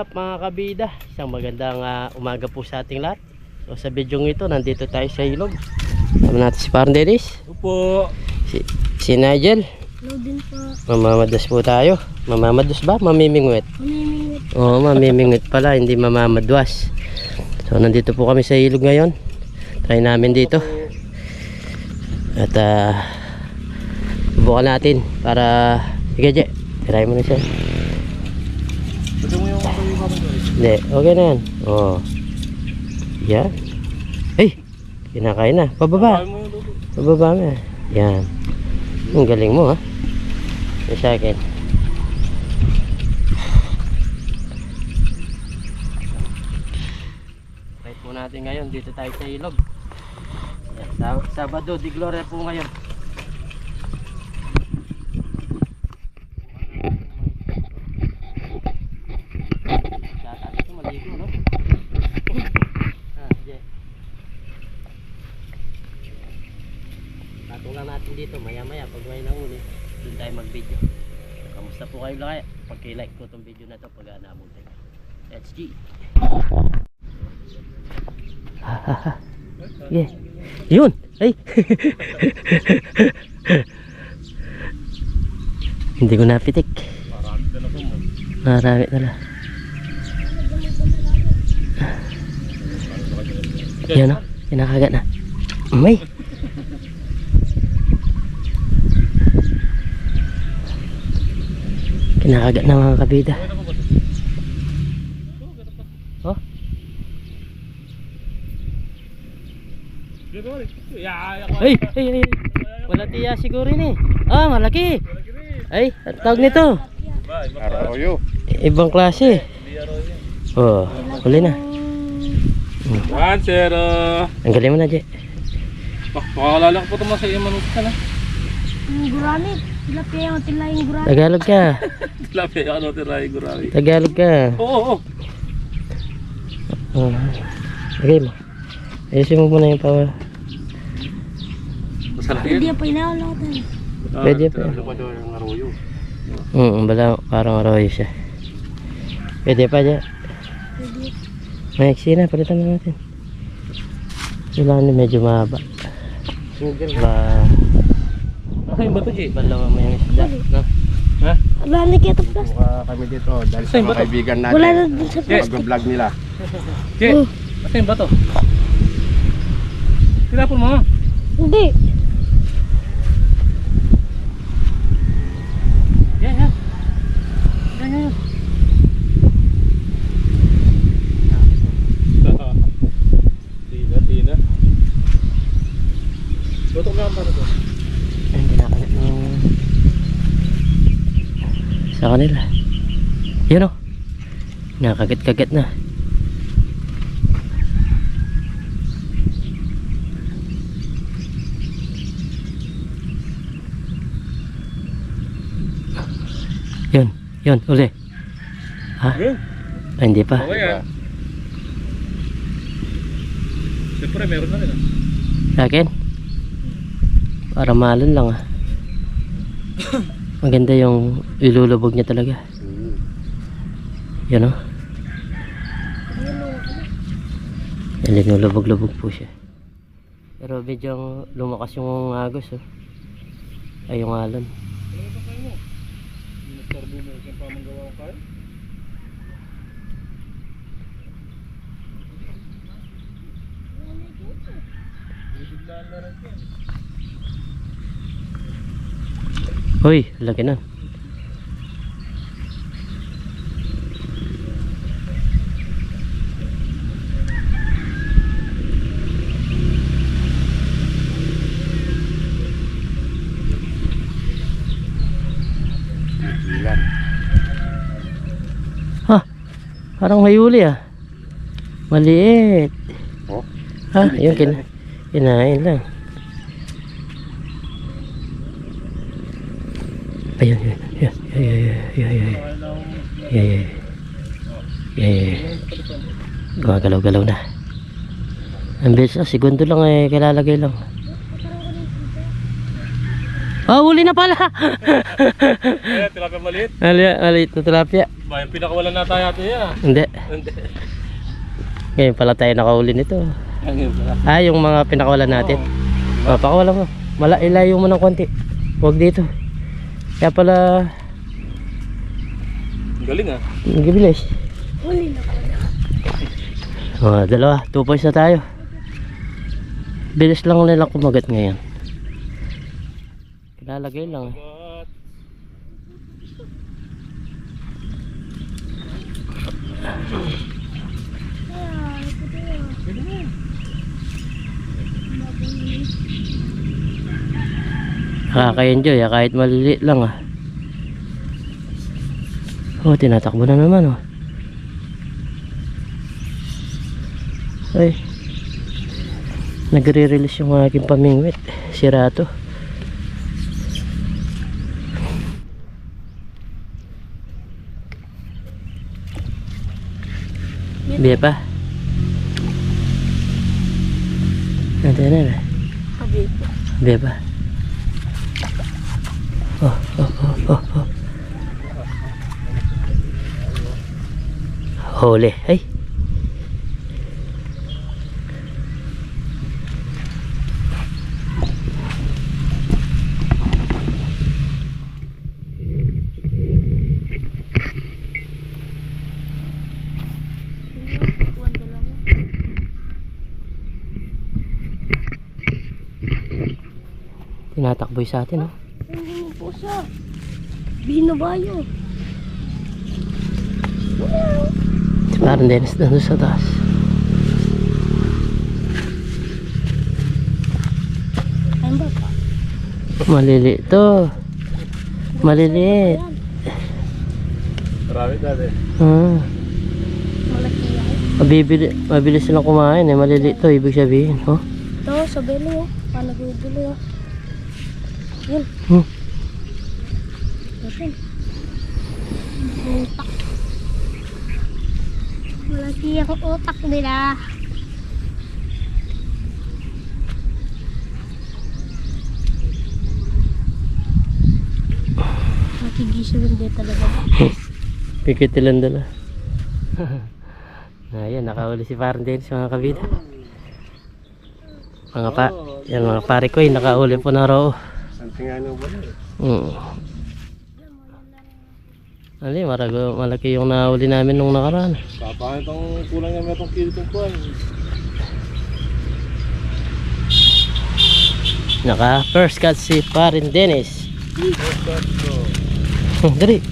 Up mga kabida? Isang magandang ah, umaga po sa ating lahat. So sa video ito, nandito tayo sa ilog. Tama natin si Parang Dennis, Opo. si, si Nigel. Hello din po. Mamamadas po tayo. Mamamadas ba? Mamimingwit. Mamimingit. Oo, mamimingwit pala, hindi mamamadwas. So nandito po kami sa ilog ngayon. Try namin dito. At ah, subukan natin para... Sige, Je. Try mo na siya. Pwede mo yung kayo kami guys. Hindi, okay na yan. Oo. Yan. Ay! Kinakain na. Pababa. Pababa mo. Yan. Ang galing mo ha. Yung sa akin. Right po natin ngayon. Dito tayo sa ilog. Yan. Sa- Sabado di Gloria po ngayon. Dapat ito maligo no? Ah, Jay. Patong lang natin dito maya maya pag may nahuli doon tayo mag video kamusta po kayo lakay pag like ko tong video na to pag anamon tayo. Let's G. Yeah. Yun. Ay. Hindi ko napitik. Marami na tala yan o kinakagat na. May kinakagat na mga kabida. Oh ay ay ay wala tiya siguro ni ah malaki! Ay ang tawag nito. Arroyo. ibang klase. Oh huli na. One, zero. ang galing mo na Je makakalala ko po ito mga sa iyo manus ka na. Yung kaya yung tila yung gurami. Tagalog ka Labi, ano tiray gurami. Tagalog ka Oo, oo. oh. lagay mo ayusin mo muna yung power Masarap Hindi yun. pa inaalatan. Ah, Pwede ito pa. na. Ano ba daw yung arroyo? Mm, bala, parang arroyo siya. Pwede pa dyan. Pwede. Maiksi na, palitan na natin. Kailangan na medyo mahaba. Ba, Saan ba ito, Jay? balawa mo yung isda, no? Ha? Wala na kaya ito plus. Mukha kami dito dahil sa Saan ba mga to? kaibigan Wala na natin. dun sa Yes. plus. Mag-vlog nila. Jay, saan ba ito? Tinapon mo. Hindi. Yan, yan. Yan, yan, yan. Tina, tina. Tutok nga para to. Ayun, kinakagat ng... Sa kanila. Yun o. Nakagat-kagat na. Yun, yun, uli. Ha? Ay, hindi pa. Okay ah. Siyempre meron na rin ah. Sa akin? Para malon lang ah. Maganda yung ilulubog niya talaga. Hmm. Yan o. Yan, linulubog-lubog po siya. Pero medyo lumakas yung agos oh. Ay yung alon. Ano ba laki na. Ilan. Ha? Parang may huli ah. Maliit. Oh. Ha? Yun, kin kinain lang. Ayun, yun. Yan, yan, yan, yan, yan, yan. Kaya na akong Yan, yan. Yan, yan. Gumagalaw-galaw na. Ang bilis na, segundo lang eh, kilalagay lang. Oh, huli na pala. Eh, tilapia maliit. Mali, maliit na tilapia. Ba, yung pinakawalan na tayo natin yan. ah. Hindi. Hindi. Ngayon pala tayo nakahuli nito. Pala. Ah, yung mga pinakawalan natin. Oh, pakawalan mo. Mala, ilayo mo ng konti. Huwag dito. Kaya pala, Ang Galing ah. nagibilis. Huli na pala. Oh, dalawa. Two points na tayo. Bilis lang nila kumagat ngayon. Pinalagay lang eh. But, Ayan, ito yun. pwede na yan. Nakaka-enjoy ah, kahit maliliit lang ah. Oh, tinatakbo na naman oh. Ay. Nagre-release yung aking pamingwit. Sira to. Biya pa. Nanti na na. Kabi. Biya pa. Oh, oh, oh, oh, oh. Huli. Sa atin oh. Mo siya. Binabayo. Si parang Dennis nandun sa taas. Ayun ba pa? Maliliit to. Maliliit. Marami dati. Ah. malaki yan. Mabibili, mabilis silang kumain eh. Maliliit to, ibig sabihin. Oh. Ito, sa belo oh. Paano gugulo oh. Yun. Hmm. Yun. Utak. Malaki ang utak nila. Makigising din talaga. Kikitilan dala. Ayan, nakahuli si Dennis mga kabida. Mga pa, yan mga pare ko eh, nakahuli po na raw. Something ano ba na? Mm. Ali, marago, malaki yung nahuli namin nung nakaraan. Papahan itong kulang niya may itong kilo itong kuhan. Naka first cut si parin Dennis. Hmm, Dali.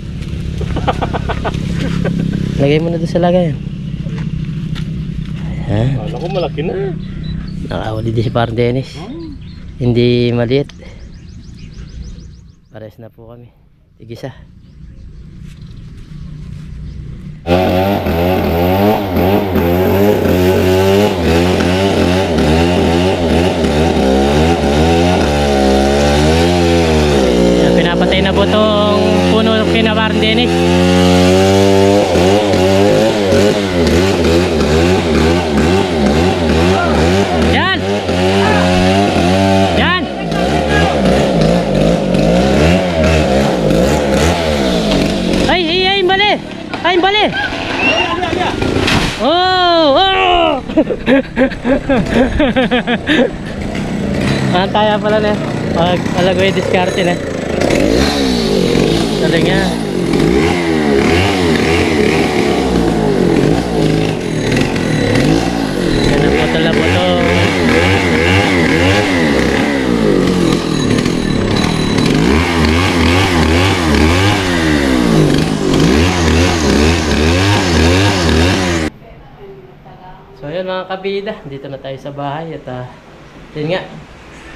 Lagay mo na doon sa lagayan. Ayan. Kala ko malaki na. Nakahuli din si parin Dennis. Hindi maliit. Pares na po kami. Tigisa. Ayan, Pinapatay na po itong puno kina parin Dennis. Yan! Yan! Ay, ay, ay, bali! Ay, bali! Oh! Oh! ah, kaya pala na. Pag alagoy diskarte na. Talaga nga. Ganun po tala. So yun mga kabida, dito na tayo sa bahay at uh, yun nga,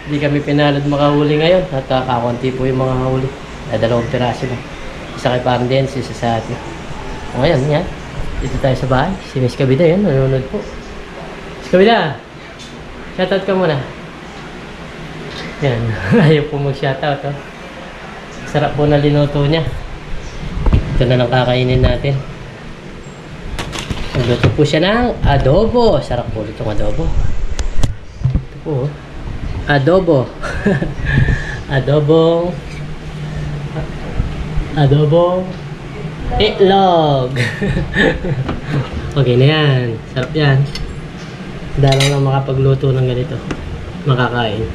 hindi kami pinalad makahuli ngayon at uh, kakunti po yung mga huli. Uh, dalawang piraso lang. Isa kay Parang Dennis, isa sa atin. O ngayon, yan. Dito tayo sa bahay. Si Miss Kabida yun, nanonood po. Miss Kabida, shoutout ka muna. Yan, ayaw po mag-shoutout. Oh. Sarap po na linuto niya. Ito na lang kakainin natin. Nagluto po siya ng adobo. Sarap po itong adobo. Ito po. Adobo. adobong adobong itlog. okay na yan. Sarap yan. Dalang lang makapagluto ng ganito. Makakain.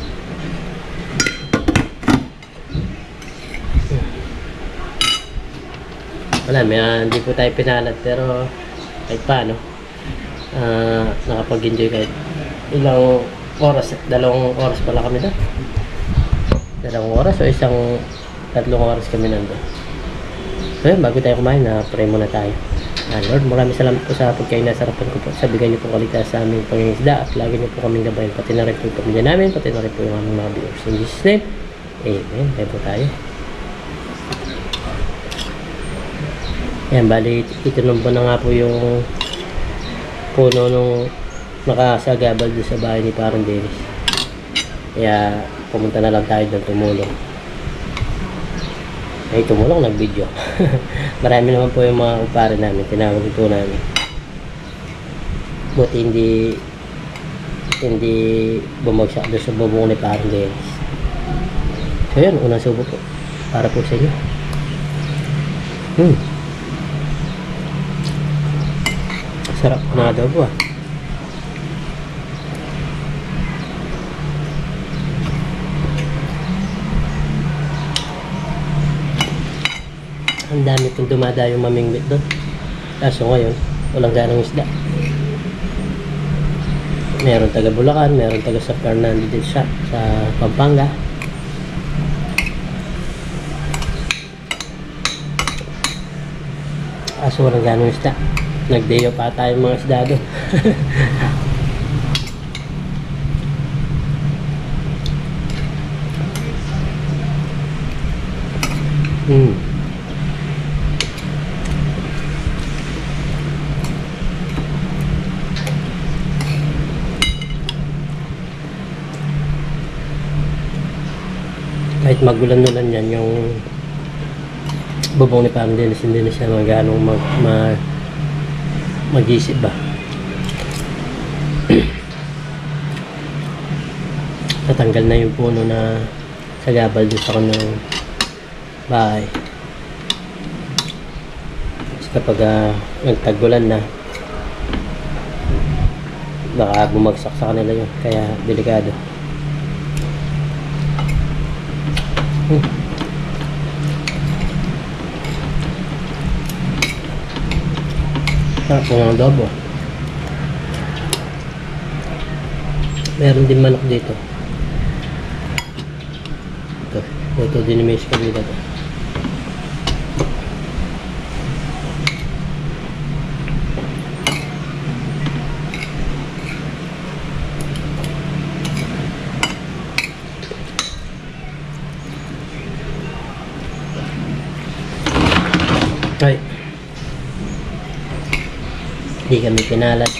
Wala, may, ah, hindi po tayo pinalat pero kahit paano ah nakapag-enjoy kahit ilang oras, dalawang oras pala kami doon. Dalawang oras o isang tatlong oras kami nandun. So yun, bago tayo kumain, na pray muna tayo. Ah, Lord, maraming salamat po sa pagkain na sarapan ko po. Sa bigay niyo po kaligtas sa aming pangingisda at lagi niyo po kaming gabayan. Pati na rin po yung pamilya namin, pati na rin po yung aming mga viewers. In Jesus' name, Amen. Kaya po tayo. Yan, bali, itinumbo na nga po yung puno nung nakasagabal doon sa bahay ni Parang Dennis. Kaya pumunta na lang tayo doon tumulong. Ay, tumulong, nag-video. Marami naman po yung mga kupare namin, tinawag po namin. Buti hindi hindi bumagsak doon sa bubong ni Parang Dennis. So yun, unang subo po. Para po sa inyo. Hmm. Sarap na adobo ah. Ang dami pong dumadayong mamingwit doon. Kaso ngayon, walang ganong isda. Meron taga Bulacan, meron taga sa Fernando din siya, sa Pampanga. Kaso walang ganong isda. Nagdeyo pa tayo mga isda doon. hmm. Magulan-ulan yan yung bubong ni Pam Dennis hindi na siya magano'ng mag, ma, mag-isip ba? Natanggal na yung puno na sagabal doon sa kanong bahay. Kasi kapag uh, nagtagulan na baka bumagsak sa kanila yun kaya delikado Hmm. Sarap ng adobo. Meron din manok dito. Ito. Ito din may kabila to. Ay. Hindi kami pinalat.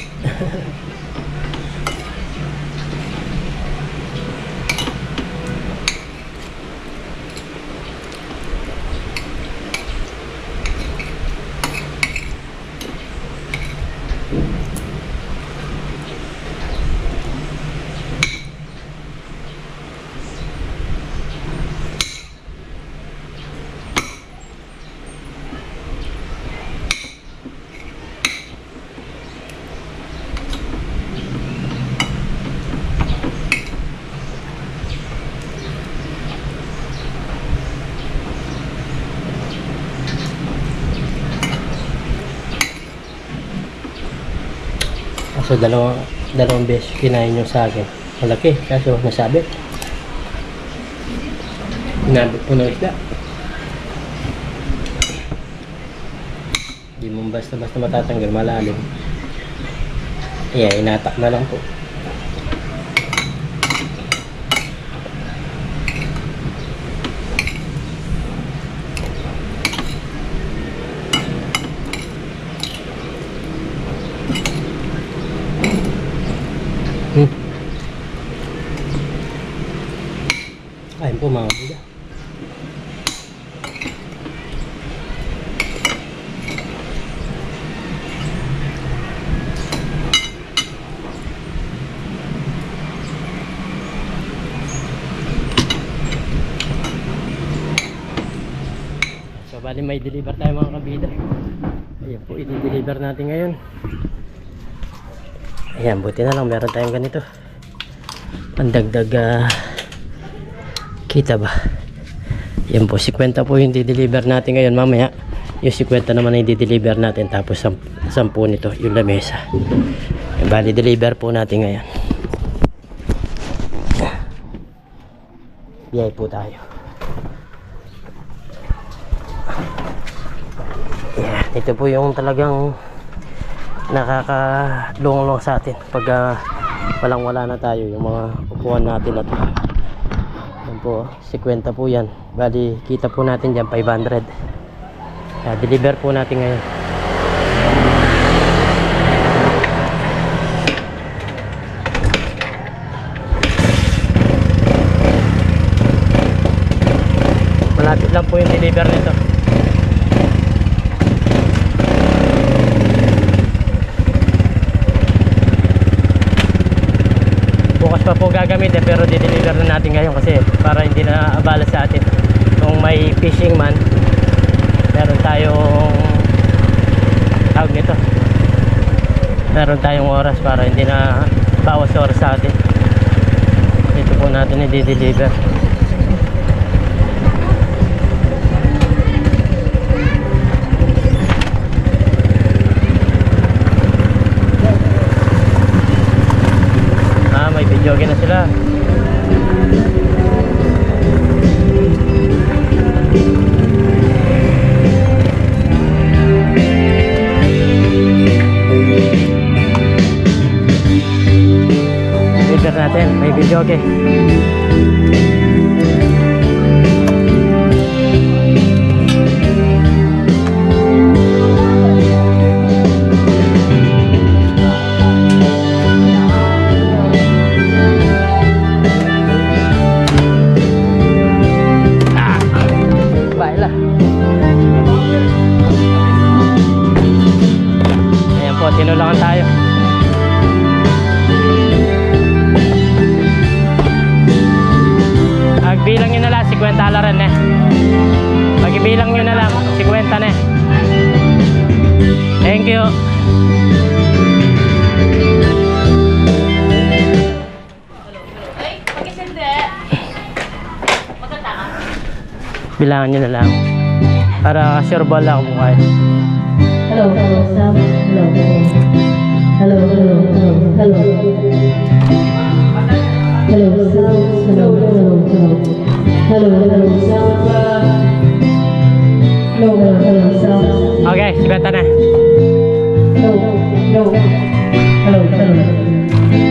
Kaso dalawang, dalawang beses kinain nyo sa akin. Malaki, kaso nasabit. Inabot po ng isda. Hindi mo basta-basta matatanggal, malalim. Yeah, inatak na lang po. Hmm. Ayun po mga buda. Bali may deliver tayo mga kabida. Ayan po, i-deliver natin ngayon. Ayan, buti na lang meron tayong ganito. Pandagdag ah, kita ba? Yan po, 50 po yung di-deliver natin ngayon mamaya. Yung 50 naman yung di-deliver natin tapos 10 nito yung lamesa. Yan, bali deliver po natin ngayon. Biyay po tayo. Ito po yung talagang nakakadulong sa atin pag ah, walang wala na tayo yung mga upuan natin at yan po 50 po yan. Bali kita po natin dyan 500 Kaya deliver po natin ngayon. Malapit lang po yung deliver nito bukas pa po gagamitin pero di-deliver na natin ngayon kasi para hindi na abala sa atin. Kung may fishing man meron tayong tawag nito. Meron tayong oras para hindi na bawas oras sa atin. Ito po natin i-deliver video na sila. Deliver natin. May video okay Bilangan nyo na lang. Para sure ball ako bukas. Hello, hello. Hello, hello. Hello, hello, hello, hello. Hello. Hello, hello, hello. Hello, hello, Sam. Hello, hello, hello, Sam. Okay, 50 na. Hello, hello. Hello, hello.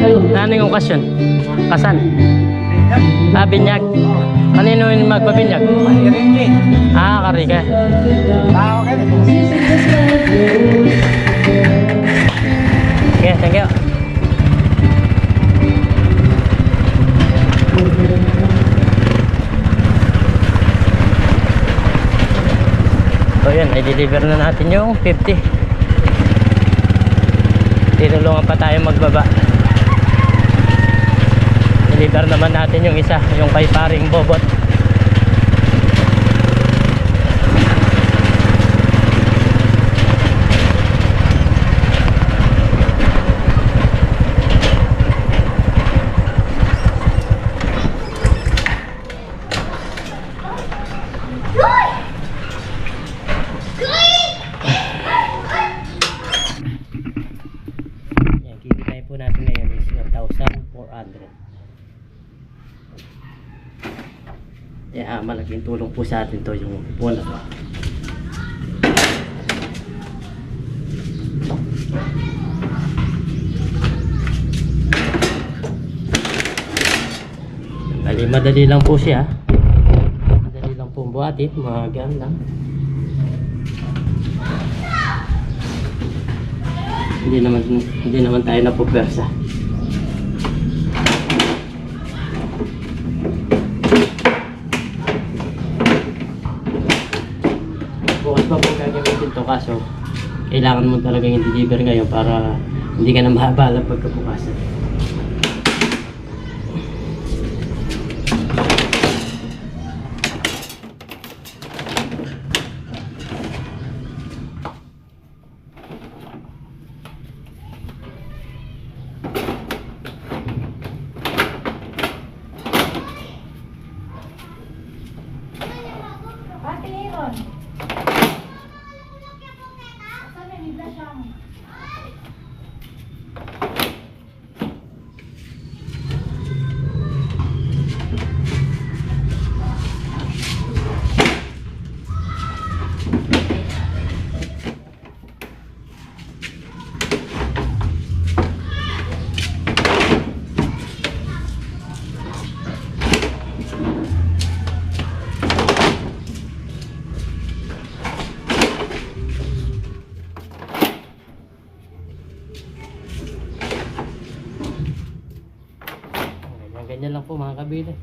Hello. Ano yung okasyon? Kasan? Ah, binyag. Kanino yung magpabinyag? Ah, karika. Okay, thank you. So yun, i-deliver na natin yung 50. Tinulungan pa tayo magbaba. Deliver naman natin yung isa, yung kay paring bobot. Yan, kikitay po natin ngayon is 1,400. Yeah, malaking tulong po sa atin to yung bola to. Bali, madali lang po siya. Madali lang po buhatin, mga gan lang. Hindi naman hindi naman tayo napupwersa. Bukas pa po gagamitin to kaso kailangan mo talaga yung deliver ngayon para hindi ka na mahabala pagkabukasan.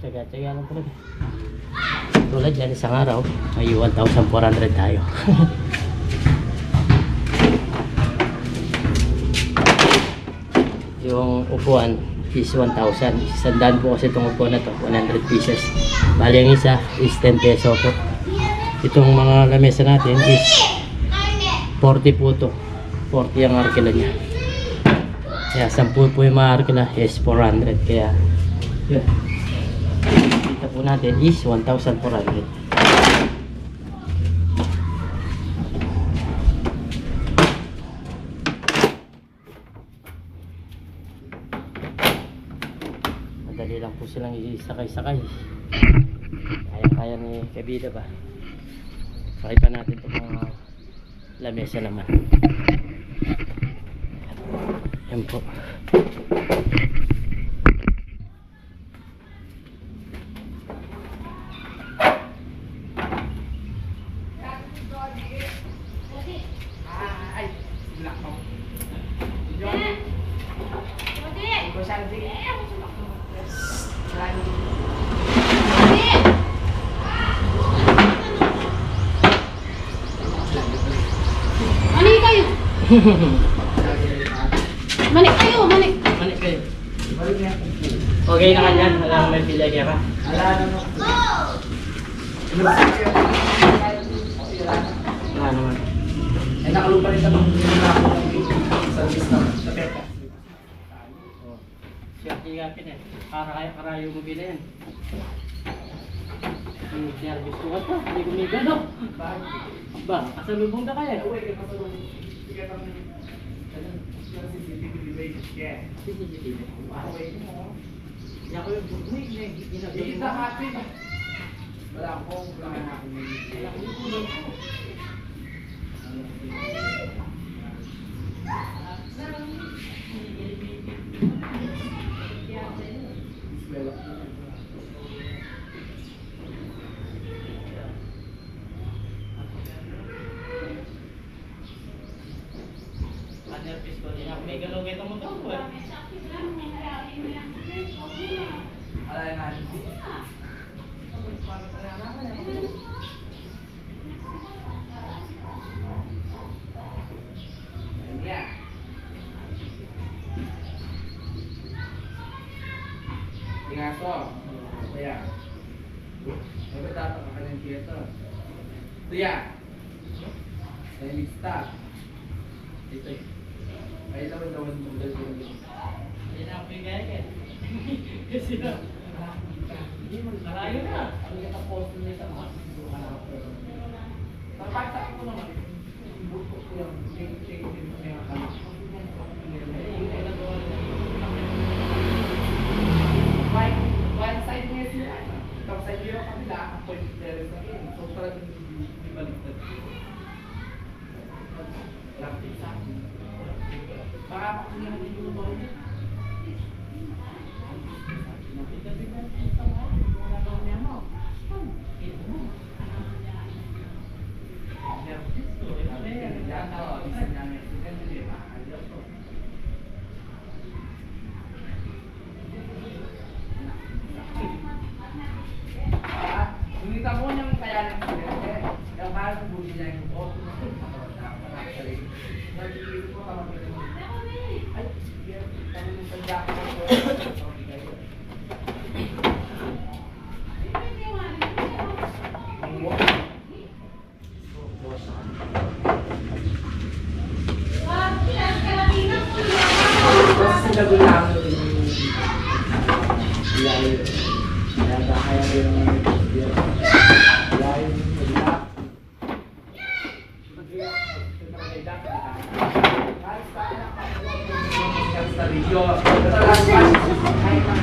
Tsaga-tsaga lang talaga. Tulad yan, isang araw, may 1,400 tayo. yung upuan is 1,000. Sandaan po kasi itong upuan na to, 100 pieces. Bali ang isa is 10 peso po. Itong mga lamesa natin is 40 po to. 40 ang arkila niya. Kaya 10 po yung mga arkila is 400. Kaya yun. Kita po natin is 1,400. Madali lang po silang isakay-sakay. Kaya-kaya ni Kabida ba? Sakay pa natin itong mga lamesa naman. Yan po. Kayo! Mani kayo! Mani! Manik kayo. Okay na kanyan. Wala akong may pila kaya ka. Wala naman. Ay, nakalupa rin sa mga service na sa Pepe. Oh. Siya tigapin eh. Para kaya karayo mo bila yan. Yung gusto ko to. Hindi gumigano. Ba, kasalubong na kaya. CCTV. Kaya ko yung buhay na ginagawa mo. Wala akong wala akong Underpiece ko din ako. May galong ito mo to. Alay na. Yeah. Ingaso. Kuya. Ano dapat ka ng theater? Kuya. Sa lista. Ito eh. Ay, naman naman mo dahil ko nito. Hindi na ako bigay ka. Kasi na. Hindi mo malayo na. Ang nakapost niya sa mga Tapos ako naman. Buto ko yung ting-ting din sa mga kami. One, one side niya sila. Tapos side niya yung kabila, ang point there sa akin. So talagang di baliktad. Lapit sa akin. Baka makunin din yung bawal niya. Hindi mo niyang kaya ng presidente. Kaya mahal ng buti niya yung vote. Nag-iisip ko tama ko yung Ay, kami ng sanda ko. Tapos sinabi lang yung Ilayo. Kaya ba kaya yung Ilayo. Ilayo. sa video. Sa last batch, ay yung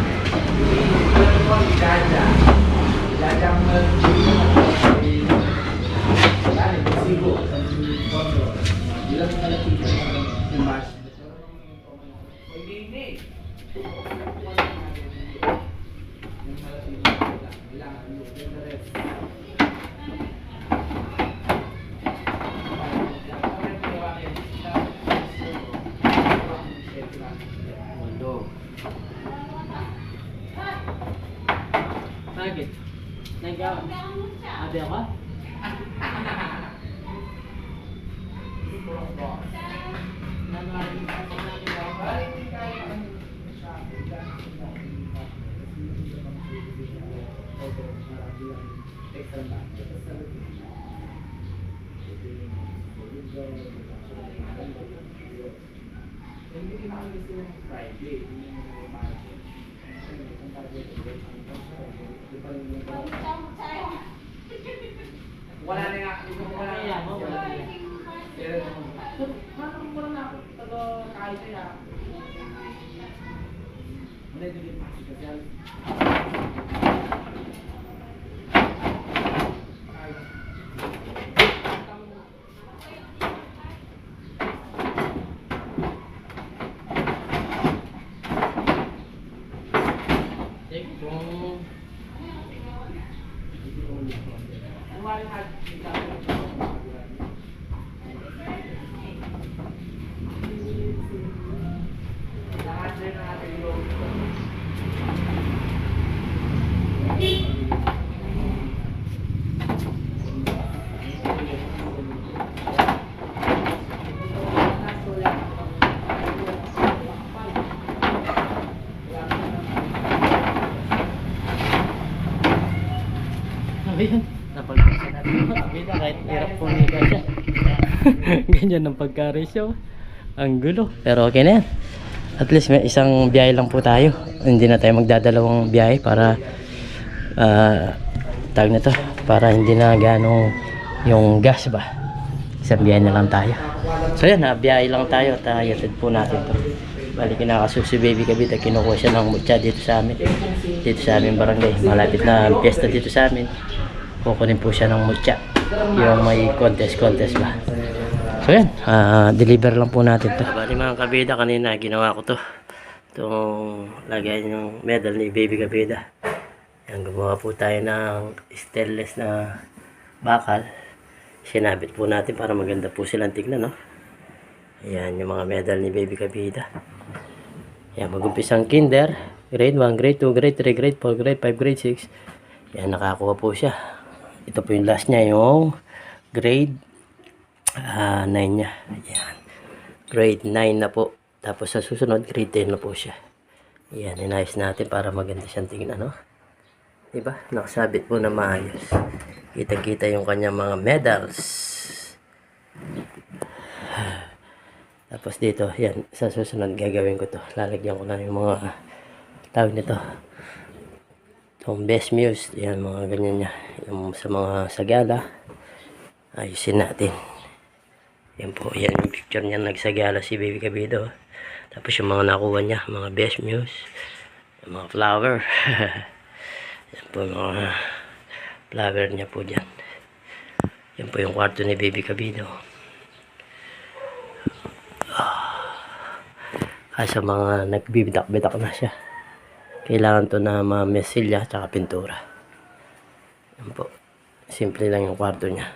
mo ni Jaja. Jaja ang Dali, sigo. Ilang malapit yung batch. Hindi, hindi. Bakit? Nagawa? Abi ako? Wala na nga. Wala na nga. Wala na Paano mo na ako taga kahit kaya? Wala din yung kasi yan. Kung Lahat din natin Ayun, napagkasa natin mo. Kita kahit hirap pumiga siya. Ganyan ang pagka-ratio. Ang gulo. Pero okay na yan. At least may isang biyahe lang po tayo. Hindi na tayo magdadalawang biyahe para ah tag na to. Para hindi na ganong yung gas ba. Isang biyahe na lang tayo. So yan, na biyahe lang tayo. at uh, po natin to. Bali kinakaso si baby kabita. Kinukuha siya ng mutya dito sa amin. Dito sa aming barangay. Malapit na piyesta dito sa amin kukunin po siya ng mutya yung may contest contest ba so yan. Ah, deliver lang po natin to. Bali mga kabida kanina ginawa ko to. Itong lagay yung medal ni baby kabida. Yan gumawa po tayo ng stainless na bakal. Sinabit po natin para maganda po silang tignan no? Yan yung mga medal ni baby kabida. Yan magumpisang kinder. Grade 1 grade 2 grade 3 grade 4 grade 5 grade 6 yan nakakuha po siya. Ito po yung last niya, yung grade ah 9 niya. Yan. Grade 9 na po. Tapos sa susunod, grade 10 na po siya. Yan, inayos natin para maganda siyang tingnan, no? Diba? Nakasabit po na maayos. Kita-kita yung kanyang mga medals. Tapos dito, yan, sa susunod gagawin ko to. Lalagyan ko na yung mga tawag nito. Itong best muse, yan mga ganyan niya. Yung sa mga sagala, ayusin natin. Yan po, yan yung picture niya nagsagala si Baby Cabido. Tapos yung mga nakuha niya, mga best yung mga flower. yan po mga flower niya po dyan. Yan po yung kwarto ni Baby Cabido. Kasa mga nagbibitak-bitak na siya kailangan to na mamesilya tsaka pintura yan po simple lang yung kwarto niya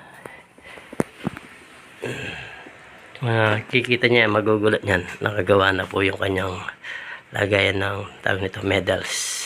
makikita niya magugulat niyan. Nakagawa na po yung kanyang lagayan ng tawag nito medals